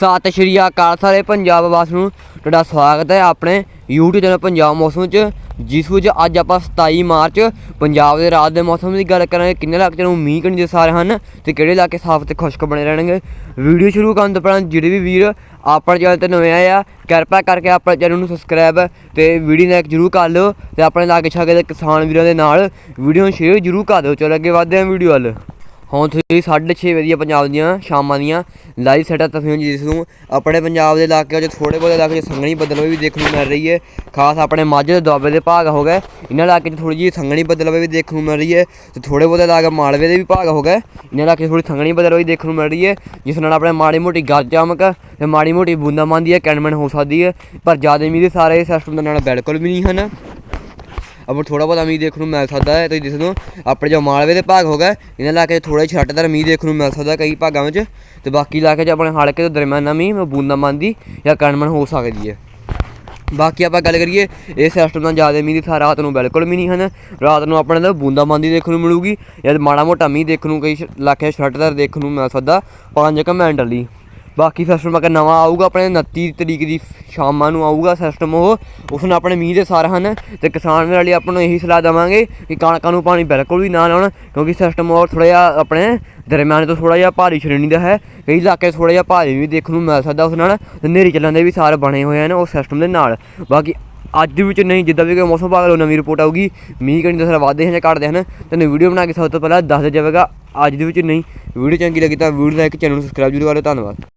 ਸਤਿ ਸ਼੍ਰੀ ਅਕਾਲ ਸਾਰੇ ਪੰਜਾਬ ਵਾਸ ਨੂੰ। ਤੁਹਾਡਾ ਸਵਾਗਤ ਹੈ ਆਪਣੇ YouTube ਚੈਨਲ ਪੰਜਾਬ ਮੌਸਮ 'ਚ ਜਿਸ ਵਿੱਚ ਅੱਜ ਆਪਾਂ 27 ਮਾਰਚ ਪੰਜਾਬ ਦੇ ਰਾਤ ਦੇ ਮੌਸਮ ਦੀ ਗੱਲ ਕਰਾਂਗੇ। ਕਿੰਨੇ ਇਲਾਕੇ ਨੂੰ ਮੀਂਹ ਕਣੀ ਦੇ ਸਾਰੇ ਹਨ ਤੇ ਕਿਹੜੇ ਇਲਾਕੇ ਸਾਫ਼ ਤੇ ਖੁਸ਼ਕ ਬਣੇ ਰਹਿਣਗੇ? ਵੀਡੀਓ ਸ਼ੁਰੂ ਕਰਨ ਤੋਂ ਪਹਿਲਾਂ ਜਿਹੜੇ ਵੀ ਵੀਰ ਆਪਣੇ ਚੈਨਲ ਤੇ ਨਵੇਂ ਆਏ ਆ, ਕਿਰਪਾ ਕਰਕੇ ਆਪਣੇ ਚੈਨਲ ਨੂੰ ਸਬਸਕ੍ਰਾਈਬ ਤੇ ਵੀਡੀਓ ਲਾਈਕ ਜਰੂਰ ਕਰ ਲਿਓ ਤੇ ਆਪਣੇ ਲਾਗੇ ਛਾਗੇ ਦੇ ਕਿਸਾਨ ਵੀਰਾਂ ਦੇ ਨਾਲ ਵੀਡੀਓ ਨੂੰ ਸ਼ੇਅਰ ਜਰੂਰ ਕਰ ਦਿਓ। ਚਲੋ ਅੱਗੇ ਵਧਦੇ ਹਾਂ ਵੀਡੀਓ ਵੱਲ। ਹੁਣ ਤੁਸੀਂ 6:30 ਵਜੇ ਪੰਜਾਬ ਦੀਆਂ ਸ਼ਾਮਾਂ ਦੀਆਂ ਲਾਈਵ ਸੈਟਅਪ ਤਸਵੀਰਾਂ ਜਿਸ ਨੂੰ। ਆਪਣੇ ਪੰਜਾਬ ਦੇ ਇਲਾਕੇ 'ਚ ਥੋੜੇ ਬਹੁਤੇ ਇਲਾਕੇ 'ਚ ਸੰਘਣੀ ਬੱਦਲ ਵੀ ਦੇਖਣ ਨੂੰ ਮਿਲ ਰਹੀ ਹੈ। ਖਾਸ ਆਪਣੇ ਮਾਝੇ ਦੇ ਦੁਆਬੇ ਦੇ ਭਾਗ ਹੋ ਗਏ। ਇਹਨਾਂ ਇਲਾਕੇ 'ਚ ਥੋੜੀ ਜਿਹੀ ਸੰਘਣੀ ਬੱਦਲ ਵੀ ਦੇਖਣ ਨੂੰ ਮਿਲ ਰਹੀ ਹੈ ਤੇ ਥੋੜੇ ਬਹੁਤੇ ਇਲਾਕੇ ਮਾਲਵੇ ਦੇ ਵੀ ਭਾਗ ਹੋ ਗਏ। ਇਹਨਾਂ ਇਲਾਕੇ 'ਚ ਥੋੜੀ ਸੰਘਣੀ ਬੱਦਲ ਦੇਖਣ ਨੂੰ ਮਿਲ ਰਹੀ ਹੈ, ਜਿਸ ਨਾਲ ਆਪਣੇ ਮਾੜੀ ਮੋਟੀ ਗੱਜ ਚਮਕ ਤੇ ਮਾੜੀ ਮੋਟੀ ਬੂੰਦਾਂ ਬੂੰਦਾਮਾਂਦੀ ਹੈ ਕੈਨਮੈਂਟ ਹੋ ਸਕਦੀ ਹੈ। ਪਰ ਜ਼ਿਆਦਾ ਮੀਂਹ ਦੇ ਸਾਰੇ ਸਿਸਟਮ ਦੇ ਨਾਲ ਬਿਲਕੁਲ ਵੀ ਨਹੀਂ ਹਨ। ਅਬ ਥੋੜਾ ਬਹੁਤਾ ਮੀਂਹ ਦੇਖਣ ਨੂੰ ਮਿਲ ਸਕਦਾ ਹੈ, ਤੁਸੀਂ ਦੇਖੋ ਆਪਣੇ ਜੋ ਮਾਲਵੇ ਦੇ ਭਾਗ ਹੋ ਗਏ, ਇਹਨਾਂ ਇਲਾਕੇ 'ਚ ਥੋੜਾ ਜਿਹਾ ਛੱਟਦਾਰ ਮੀਂਹ ਦੇਖਣ ਨੂੰ ਮਿਲ ਸਕਦਾ ਕਈ ਭਾਗਾਂ ਵਿੱਚ। ਤੇ ਬਾਕੀ ਇਲਾਕੇ 'ਚ ਆਪਣੇ ਹਲਕੇ ਤੋਂ ਦਰਮਿਆਨਾ ਮੀਂਹ ਬੂੰਦਾਮਾਂਦੀ ਜਾਂ ਕਣਮਣ ਹੋ ਸਕਦੀ ਹੈ। ਬਾਕੀ ਆਪਾਂ ਗੱਲ ਕਰੀਏ, ਇਹ ਸਿਸਟਮ ਨਾਲ ਜ਼ਿਆਦਾ ਮੀਂਹ ਦੀ ਥਾਂ ਰਾਤ ਨੂੰ ਬਿਲਕੁਲ ਵੀ ਨਹੀਂ ਹਨ। ਰਾਤ ਨੂੰ ਆਪਣੇ ਦਾ ਬੂੰਦਾਮਾਂਦੀ ਦੇਖਣ ਨੂੰ ਮਿਲੂਗੀ ਜਾਂ ਮਾੜਾ ਮੋਟਾ ਮੀਂਹ ਦੇਖਣ ਨੂੰ ਕਈ ਇਲਾਕੇ ਇਲਾਕਿਆਂ 'ਚ ਛੱਟਦਾਰ ਦੇਖਣ ਨੂੰ ਮਿਲ ਸਕਦਾ। 5 ਕੁ ਮਿੰਟ ਲਈ। ਬਾਕੀ ਸਿਸਟਮ ਅਗਰ ਨਵਾਂ ਆਊਗਾ ਆਪਣੇ 29 ਤਰੀਕ ਦੀ ਸ਼ਾਮਾਂ ਨੂੰ ਆਊਗਾ ਸਿਸਟਮ ਉਹ, ਉਸ ਨੂੰ ਆਪਣੇ ਮੀਂਹ ਦੇ ਸਾਰ ਹਨ ਤੇ ਕਿਸਾਨ ਵੀਰਾਂ ਆਪਾਂ ਨੂੰ ਇਹੀ ਸਲਾਹ ਦੇਵਾਂਗੇ ਕਿ ਕਣਕਾਂ ਨੂੰ ਪਾਣੀ ਬਿਲਕੁਲ ਵੀ ਨਾ ਲਾਉਣ ਕਿਉਂਕਿ ਸਿਸਟਮ ਉਹ ਥੋੜਾ ਜਿਹਾ ਆਪਣੇ ਦਰਮਿਆਨੇ ਤੋਂ ਥੋੜਾ ਜਿਹਾ ਭਾਰੀ ਸ਼੍ਰੇਣੀ ਦਾ ਹੈ। ਕਈ ਇਲਾਕੇ ਥੋੜਾ ਜਿਹਾ ਭਾਰੀ ਵੀ ਦੇਖਣ ਨੂੰ ਮਿਲ ਸਕਦਾ ਉਸ ਨਾਲ ਤੇ ਨੇਰੀ ਚੱਲਣ ਦੇ ਵੀ ਸਾਰ ਬਣੇ ਹੋਏ ਹਨ ਉਸ ਸਿਸਟਮ ਦੇ ਨਾਲ। ਬਾਕੀ ਅੱਜ ਦੇ ਵਿੱਚ ਨਹੀਂ, ਜਿੱਦਾਂ ਵੀ ਕੋਈ ਮੌਸਮ ਭਾਗ ਲੋ ਨਵੀਂ ਰਿਪੋਰਟ ਆਊਗੀ, ਮੀਂਹ ਕਣੀ ਦਸਰਾ ਵਾਧੇ ਹਨ ਜਾਂ ਘਟਦੇ ਹਨ ਤੇ ਵੀਡੀਓ ਬਣਾ ਕੇ ਸਭ ਤੋਂ ਪਹਿਲਾਂ ਦੱਸ ਦਿਆ ਜਾਵੇਗਾ ਅੱਜ ਦੇ ਵਿੱਚ ਨਹੀਂ। ਵੀਡੀਓ ਚੰਗੀ ਲੱਗੀ ਤਾਂ ਵੀਡੀਓ ਲਾਈਕ ਚੈਨਲ ਨੂੰ ਸਬਸਕ੍ਰਾਈਬ ਜ਼ਰੂਰ ਕਰੋ ਧੰਨਵਾਦ।